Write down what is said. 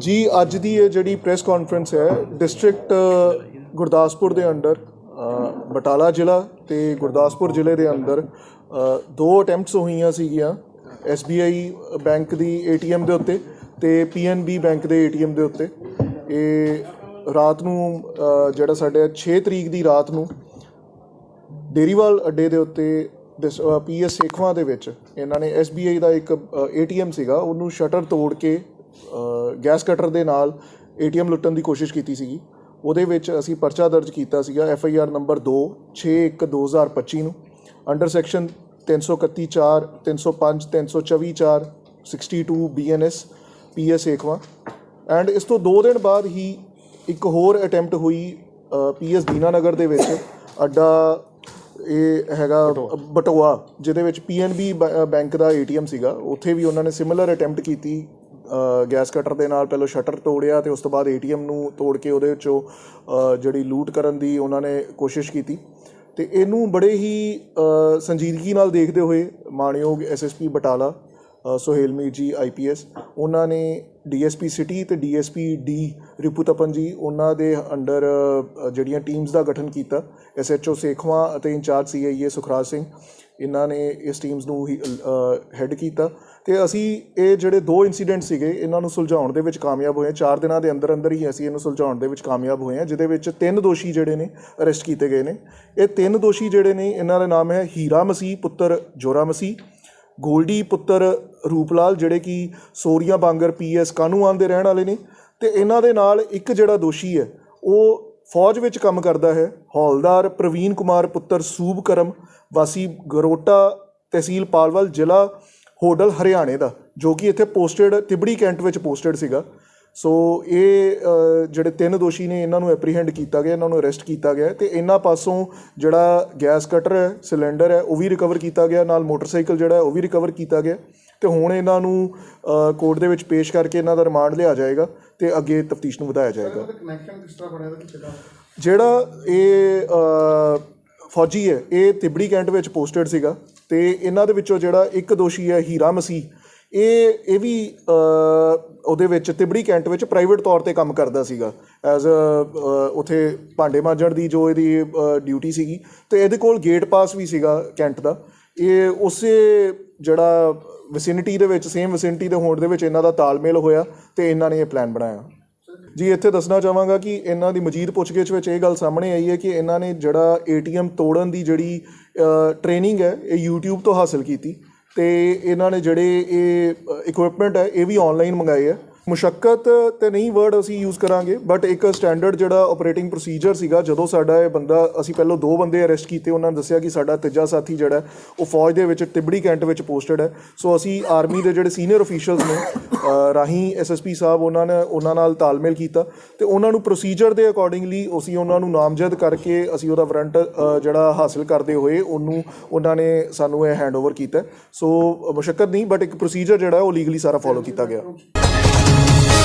ਜੀ, ਅੱਜ ਦੀ ਇਹ ਜਿਹੜੀ ਪ੍ਰੈਸ ਕਾਨਫਰੰਸ ਹੈ ਡਿਸਟ੍ਰਿਕਟ ਗੁਰਦਾਸਪੁਰ ਦੇ ਅੰਡਰ ਬਟਾਲਾ ਜ਼ਿਲ੍ਹਾ ਤੇ ਗੁਰਦਾਸਪੁਰ ਜ਼ਿਲ੍ਹੇ ਦੇ ਅੰਦਰ ਦੋ ਅਟੈਂਪਟਸ ਹੋਈਆਂ ਸੀਗੀਆਂ SBI ਬੈਂਕ ਦੀ ATM ਦੇ ਉੱਤੇ ਤੇ PNB ਬੈਂਕ ਦੇ ATM ਦੇ ਉੱਤੇ। ਇਹ ਰਾਤ ਨੂੰ ਜਿਹੜਾ ਸਾਡੇ 6 ਤਰੀਕ ਦੀ ਰਾਤ ਨੂੰ ਡੇਰੀਵਾਲ ਅੱਡੇ ਦੇ ਉੱਤੇ ਪੀਐਸ ਸੇਖਵਾਂ ਦੇ ਵਿੱਚ ਇਹਨਾਂ ਨੇ SBI ਦਾ ਇੱਕ ATM ਸੀਗਾ, ਉਹਨੂੰ ਸ਼ਟਰ ਤੋੜ ਕੇ ਗੈਸ ਕਟਰ ਦੇ ਨਾਲ ATM ਲੁੱਟਣ ਦੀ ਕੋਸ਼ਿਸ਼ ਕੀਤੀ ਸੀਗੀ। ਉਹਦੇ ਵਿੱਚ ਅਸੀਂ ਪਰਚਾ ਦਰਜ ਕੀਤਾ ਸੀਗਾ FIR ਨੰਬਰ 2 61 ਨੂੰ। Under section 331 4 305 324 4 62 BNS PS Sekhwan and ਇਸ ਤੋਂ 2 ਦਿਨ ਬਾਅਦ ਹੀ ਇੱਕ ਹੋਰ ਅਟੈਂਪਟ ਹੋਈ ਪੀਐਸ ਦੀਨਾਨਗਰ ਦੇ ਵਿੱਚ। ਅੱਡਾ ਇਹ ਹੈਗਾ ਬਟੋਆ। ਜਿਹਦੇ ਵਿੱਚ ਪੀਐਨਬੀ ਬੈਂਕ ਦਾ ਏਟੀਐਮ ਸੀਗਾ। ਉੱਥੇ ਵੀ ਉਹਨਾਂ ਨੇ ਸਿਮਿਲਰ ਅਟੈਂਪਟ ਕੀਤੀ। ਗੈਸ ਕਟਰ ਦੇ ਨਾਲ ਪਹਿਲਾਂ ਸ਼ਟਰ ਤੋੜਿਆ ਤੇ ਉਸ ਤੋਂ ਬਾਅਦ ਏਟੀਐਮ ਨੂੰ ਤੋੜ ਕੇ ਉਹਦੇ ਵਿੱਚੋਂ ਜਿਹੜੀ ਲੂਟ ਕਰਨ ਦੀ ਉਹਨਾਂ ਨੇ ਕੋਸ਼ਿਸ਼ ਕੀਤੀ। ਤੇ ਇਹਨੂੰ ਬੜੇ ਹੀ ਸੰਜੀਦਗੀ ਨਾਲ ਦੇਖਦੇ ਹੋਏ ਮਾਣਯੋਗ ਐਸਐਸਪੀ ਬਟਾਲਾ ਸੁਹੇਲ ਮੀਰ ਜੀ ਆਈਪੀਐਸ ਉਹਨਾਂ ਨੇ ਡੀਐਸਪੀ ਸਿਟੀ ਤੇ ਡੀਐਸਪੀ ਡੀ ਰਿਪੂਤਪਨ ਜੀ, ਉਹਨਾਂ ਦੇ ਅੰਡਰ ਜਿਹੜੀਆਂ ਟੀਮਸ ਦਾ ਗਠਨ ਕੀਤਾ ਐਸਐਚਓ ਸੇਖਵਾਂ ਅਤੇ ਇੰਚਾਰਜ ਸੀਆਈਏ ਸੁਖਰਾਜ ਸਿੰਘ, ਇਹਨਾਂ ਨੇ ਇਸ ਟੀਮਸ ਨੂੰ ਹੈੱਡ ਕੀਤਾ। ਤੇ ਅਸੀਂ ਇਹ ਜਿਹੜੇ ਦੋ ਇਨਸੀਡੈਂਟ ਸੀਗੇ, ਇਹਨਾਂ ਨੂੰ ਸੁਲਝਾਉਣ ਦੇ ਵਿੱਚ ਕਾਮਯਾਬ ਹੋਏ ਚਾਰ ਦਿਨਾਂ ਦੇ ਅੰਦਰ ਅੰਦਰ ਹੀ ਅਸੀਂ ਇਹਨੂੰ ਸੁਲਝਾਉਣ ਦੇ ਵਿੱਚ ਕਾਮਯਾਬ ਹੋਏ ਹਾਂ, ਜਿਹਦੇ ਵਿੱਚ ਤਿੰਨ ਦੋਸ਼ੀ ਜਿਹੜੇ ਨੇ ਅਰੈਸਟ ਕੀਤੇ ਗਏ ਨੇ। ਇਹ ਤਿੰਨ ਦੋਸ਼ੀ ਜਿਹੜੇ ਨੇ, ਇਹਨਾਂ ਦਾ ਨਾਮ ਹੈ ਹੀਰਾ ਮਸੀਹ, ਪੁੱਤਰ ਜੋਰਾ ਮਸੀਹ ਗੋਲਡੀ ਪੁੱਤਰ ਰੂਪਲਾਲ, ਜਿਹੜੇ ਕਿ ਸੋਰੀਆ ਬਾਂਗਰ ਪੀਐਸ ਕਾਨੂੰਨ ਦੇ ਰਹਿਣ ਵਾਲੇ ਨੇ ਤੇ ਇਹਨਾਂ ਦੇ ਨਾਲ ਇੱਕ ਜਿਹੜਾ ਦੋਸ਼ੀ ਹੈ, ਉਹ ਫੌਜ ਵਿੱਚ ਕੰਮ ਕਰਦਾ ਹੈ। ਹੌਲਦਾਰ ਪ੍ਰਵੀਨ ਕੁਮਾਰ ਪੁੱਤਰ ਸੂਬ ਕਰਮ, ਵਾਸੀ ਗਰੋਟਾ ਤਹਿਸੀਲ ਪਾਲਵਲ ਜ਼ਿਲ੍ਹਾ ਹੋਡਲ ਹਰਿਆਣੇ ਦਾ, ਜੋ ਕਿ ਇੱਥੇ ਪੋਸਟਡ ਤਿਬੜੀ ਕੈਂਟ ਵਿੱਚ ਪੋਸਟਡ ਸੀਗਾ। ਸੋ ਇਹ ਜਿਹੜੇ ਤਿੰਨ ਦੋਸ਼ੀ ਨੇ ਇਹਨਾਂ ਨੂੰ ਐਪਰੀਹੈਂਡ ਕੀਤਾ ਗਿਆ ਇਹਨਾਂ ਨੂੰ ਅਰੈਸਟ ਕੀਤਾ ਗਿਆ ਤੇ ਇਹਨਾਂ ਪਾਸੋਂ ਜਿਹੜਾ ਗੈਸ ਕਟਰ ਹੈ ਸਿਲੰਡਰ ਹੈ ਉਹ ਵੀ ਰਿਕਵਰ ਕੀਤਾ ਗਿਆ ਨਾਲ ਮੋਟਰਸਾਈਕਲ ਜਿਹੜਾ ਹੈ ਉਹ ਵੀ ਰਿਕਵਰ ਕੀਤਾ ਗਿਆ ਤੇ ਹੁਣ ਇਹਨਾਂ ਨੂੰ ਕੋਰਟ ਦੇ ਵਿੱਚ ਪੇਸ਼ ਕਰਕੇ ਇਹਨਾਂ ਦਾ ਰਿਮਾਂਡ ਲਿਆ ਜਾਏਗਾ ਤੇ ਅੱਗੇ ਤਫਤੀਸ਼ ਨੂੰ ਵਧਾਇਆ ਜਾਏਗਾ। ਕਨੈਕਸ਼ਨ ਕਿਸ ਤਰ੍ਹਾਂ ਬਣਿਆ ਤੇ ਕਿਦਾਂ ਜਿਹੜਾ ਇਹ ਫੌਜੀ ਹੈ ਇਹ ਤਿਬੜੀ ਕੈਂਟ ਵਿੱਚ ਪੋਸਟਡ ਸੀਗਾ ਤੇ ਇਹਨਾਂ ਦੇ ਵਿੱਚੋਂ ਜਿਹੜਾ ਇੱਕ ਦੋਸ਼ੀ ਹੈ ਹੀਰਾ ਮਸੀਹ ਇਹ ਇਹ ਵੀ ਉਹਦੇ ਵਿੱਚ, ਤਿਬੜੀ ਕੈਂਟ ਵਿੱਚ ਪ੍ਰਾਈਵੇਟ ਤੌਰ ਤੇ ਕੰਮ ਕਰਦਾ ਸੀਗਾ ਐਜ਼ ਅ ਉਥੇ ਭਾਂਡੇ ਮਾਂਜਣ ਦੀ ਜੋ ਇਹਦੀ ਡਿਊਟੀ ਸੀਗੀ, ਤੇ ਇਹਦੇ ਕੋਲ ਗੇਟ ਪਾਸ ਵੀ ਸੀਗਾ ਕੈਂਟ ਦਾ। ਇਹ ਉਸੇ ਜਿਹੜਾ ਵਿਸਿਨਿਟੀ ਦੇ ਵਿੱਚ ਸੇਮ ਵਿਸਿਨਿਟੀ ਦੇ ਹੋਣ ਦੇ ਵਿੱਚ ਇਹਨਾਂ ਦਾ ਤਾਲਮੇਲ ਹੋਇਆ ਤੇ ਇਹਨਾਂ ਨੇ ਇਹ ਪਲਾਨ ਬਣਾਇਆ। ਜੀ, ਇੱਥੇ ਦੱਸਣਾ ਚਾਹਾਂਗਾ ਕਿ ਇਹਨਾਂ ਦੀ ਮਜੀਦ ਪੁੱਛਗਿੱਛ ਵਿੱਚ ਇਹ ਗੱਲ ਸਾਹਮਣੇ ਆਈ ਹੈ ਕਿ ਇਹਨਾਂ ਨੇ ਜਿਹੜਾ ਏਟੀਐਮ ਤੋੜਨ ਦੀ ਜਿਹੜੀ ਟ੍ਰੇਨਿੰਗ ਹੈ, ਇਹ YouTube ਤੋਂ ਹਾਸਲ ਕੀਤੀ। ਅਤੇ ਇਹਨਾਂ ਨੇ ਜਿਹੜੇ ਇਹ ਇਕਵਿਪਮੈਂਟ ਹੈ ਇਹ ਵੀ ਔਨਲਾਈਨ ਮੰਗਵਾਏ ਹੈ ਮੁਸ਼ੱਕਤ ਤੇ ਨਹੀਂ ਵਰਡ ਅਸੀਂ ਯੂਜ਼ ਕਰਾਂਗੇ ਬਟ ਇੱਕ ਸਟੈਂਡਰਡ ਜਿਹੜਾ ਆਪਰੇਟਿੰਗ ਪ੍ਰੋਸੀਜਰ ਸੀਗਾ ਜਦੋਂ ਸਾਡਾ ਇਹ ਬੰਦਾ ਅਸੀਂ ਪਹਿਲਾਂ ਦੋ ਬੰਦੇ ਅਰੈਸਟ ਕੀਤੇ ਉਹਨਾਂ ਨੇ ਦੱਸਿਆ ਕਿ ਸਾਡਾ ਤੀਜਾ ਸਾਥੀ ਜਿਹੜਾ ਉਹ ਫੌਜ ਦੇ ਵਿੱਚ ਤਿਬੜੀ ਕੈਂਟ ਵਿੱਚ ਪੋਸਟਡ ਹੈ। ਸੋ ਅਸੀਂ ਆਰਮੀ ਦੇ ਜਿਹੜੇ ਸੀਨੀਅਰ ਅਫੀਸ਼ੀਅਲਸ ਨੇ ਅ, ਰਾਹੀਂ ਐਸਐਸਪੀ ਸਾਹਿਬ ਉਹਨਾਂ ਨੇ ਉਹਨਾਂ ਨਾਲ ਤਾਲਮੇਲ ਕੀਤਾ ਤੇ ਉਹਨਾਂ ਨੂੰ ਪ੍ਰੋਸੀਜਰ ਦੇ ਅਕੋਰਡਿੰਗਲੀ ਅਸੀਂ ਉਹਨਾਂ ਨੂੰ ਨਾਮਜ਼ਦ ਕਰਕੇ ਅਸੀਂ ਉਹਦਾ ਵਾਰੰਟ ਜਿਹੜਾ ਹਾਸਲ ਕਰਦੇ ਹੋਏ ਉਹਨੂੰ ਉਹਨਾਂ ਨੇ ਸਾਨੂੰ ਇਹ ਹੈਂਡਓਵਰ ਕੀਤਾ। ਸੋ ਮੁਸ਼ੱਕਤ ਨਹੀਂ ਬਟ ਇੱਕ ਪ੍ਰੋਸੀਜਰ ਜਿਹੜਾ ਉਹ ਲੀਗਲੀ ਸਾਰਾ ਫੋਲੋ ਕੀਤਾ ਗਿਆ।